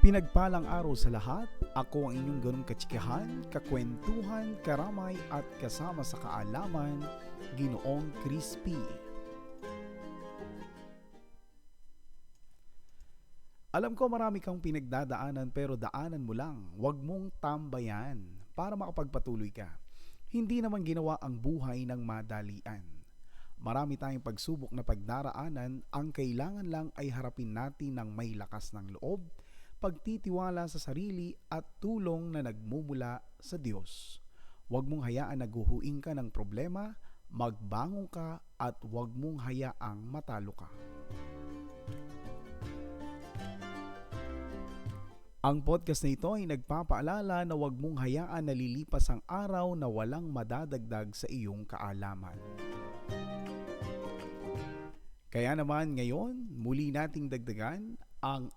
Pinagpalang araw sa lahat, ako ang inyong ganong katsikahan, kakwentuhan, karamay at kasama sa kaalaman, Ginoong Crispy. Alam ko marami kang pinagdadaanan pero daanan mo lang, huwag mong tambayan para makapagpatuloy ka. Hindi naman ginawa ang buhay ng madalian. Marami tayong pagsubok na pagdaraanan, ang kailangan lang ay harapin natin ng may lakas ng loob, pagtitiwala sa sarili at tulong na nagmumula sa Diyos. Huwag mong hayaan na guhuin ka ng problema, magbangon ka at huwag mong hayaang matalo ka. Ang podcast na ito ay nagpapaalala na huwag mong hayaan na lilipas ang araw na walang madadagdag sa iyong kaalaman. Kaya naman ngayon, muli nating dagdagan ang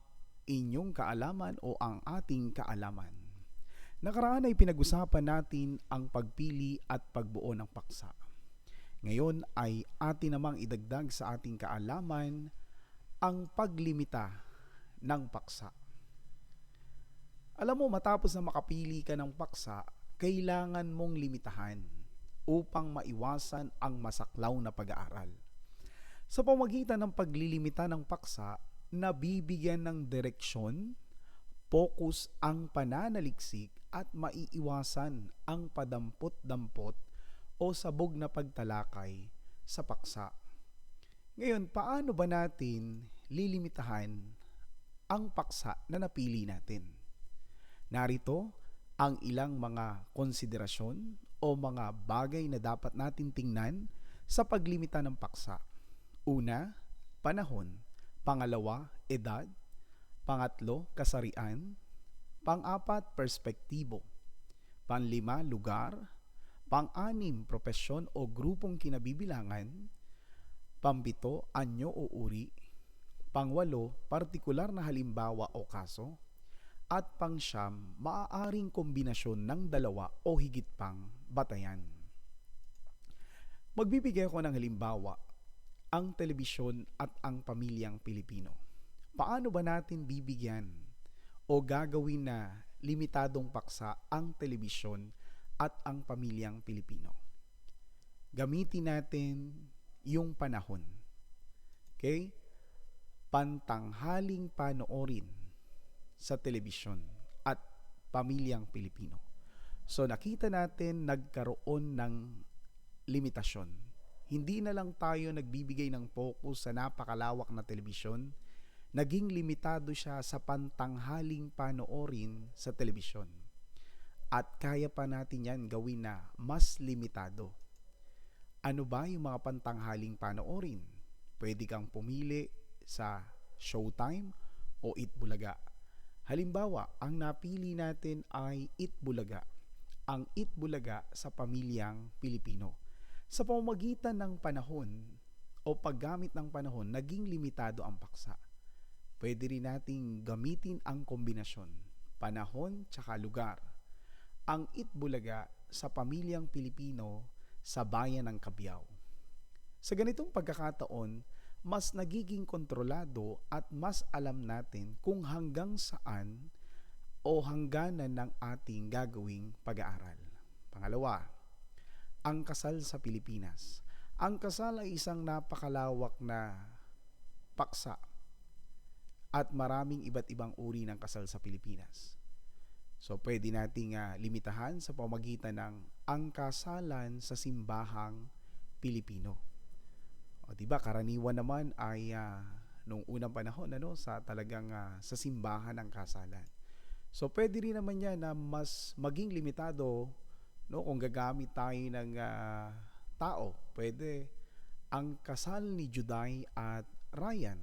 inyong kaalaman o ang ating kaalaman. Nakaraan ay pinag-usapan natin ang pagpili at pagbuo ng paksa. Ngayon ay atin namang idagdag sa ating kaalaman ang paglimita ng paksa. Alam mo, matapos na makapili ka ng paksa, kailangan mong limitahan upang maiwasan ang masaklaw na pag-aaral. Sa pamagitan ng paglilimita ng paksa, nabibigyan ng direksyon, focus ang pananaliksik at maiiwasan ang padampot-dampot o sabog na pagtalakay sa paksa. Ngayon, paano ba natin lilimitahan ang paksa na napili natin? Narito ang ilang mga konsiderasyon o mga bagay na dapat natin tingnan sa paglimita ng paksa. Una, panahon. Pangalawa, edad. Pangatlo, kasarian. Pang-apat, perspektibo. Panlima, lugar. Pang-anim, propesyon o grupong kinabibilangan. Pambito, anyo o uri. Pangwalo, partikular na halimbawa o kaso at pangsyam, maaaring kombinasyon ng dalawa o higit pang batayan. Magbibigay ako ng halimbawa, ang telebisyon at ang pamilyang Pilipino. Paano ba natin bibigyan o gagawin na limitadong paksa ang telebisyon at ang pamilyang Pilipino? Gamitin natin yung panahon. Okay? Pantanghaling panoorin sa telebisyon at pamilyang Pilipino. So nakita natin nagkaroon ng limitasyon. Hindi na lang tayo nagbibigay ng focus sa napakalawak na telebisyon, naging limitado siya sa pantanghaling panoorin sa telebisyon. At kaya pa natin yan gawin na mas limitado. Ano ba yung mga pantanghaling panoorin? Pwede kang pumili sa Showtime o Itbulaga Halimbawa, ang napili natin ay Itbulaga, ang Itbulaga sa pamilyang Pilipino. Sa pamamagitan ng panahon o paggamit ng panahon, naging limitado ang paksa. Pwede rin nating gamitin ang kombinasyon, panahon tsaka lugar. Ang Itbulaga sa pamilyang Pilipino sa bayan ng Kabyao. Sa ganitong pagkakataon, mas nagiging kontrolado at mas alam natin kung hanggang saan o hangganan ng ating gagawing pag-aaral. Pangalawa, ang kasal sa Pilipinas. Ang kasal ay isang napakalawak na paksa at maraming iba't ibang uri ng kasal sa Pilipinas. So pwede nating uh, limitahan sa pamagitan ng ang kasalan sa simbahang Pilipino. O di ba karaniwan naman ay uh, nung unang panahon ano sa talagang uh, sa simbahan ng kasalan. So pwede rin naman yan na mas maging limitado no kung gagamit tayo ng uh, tao. Pwede ang kasal ni Juday at Ryan.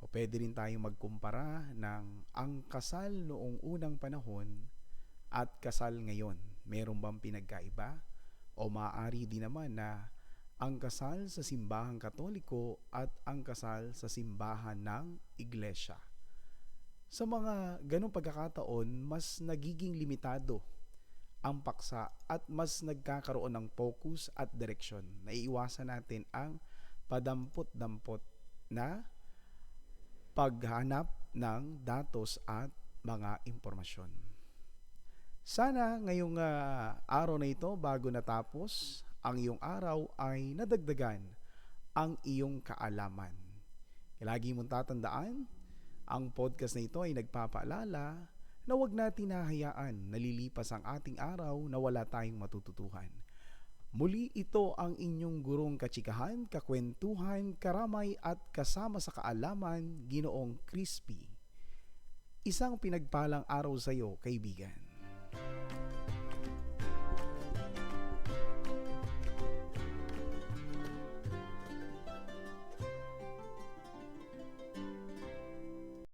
O pwede rin tayong magkumpara ng ang kasal noong unang panahon at kasal ngayon. Meron bang pinagkaiba? O maaari din naman na ang kasal sa simbahang katoliko at ang kasal sa simbahan ng iglesia. Sa mga ganong pagkakataon, mas nagiging limitado ang paksa at mas nagkakaroon ng focus at direksyon. Naiiwasan natin ang padampot-dampot na paghanap ng datos at mga impormasyon. Sana ngayong ah, araw na ito bago natapos ang iyong araw ay nadagdagan ang iyong kaalaman. Lagi mong tatandaan, ang podcast na ito ay nagpapaalala na huwag natin hahayaan nalilipas ang ating araw na wala tayong matututuhan. Muli ito ang inyong gurong katsikahan, kakwentuhan, karamay at kasama sa kaalaman, ginoong crispy. Isang pinagpalang araw sa iyo, kaibigan.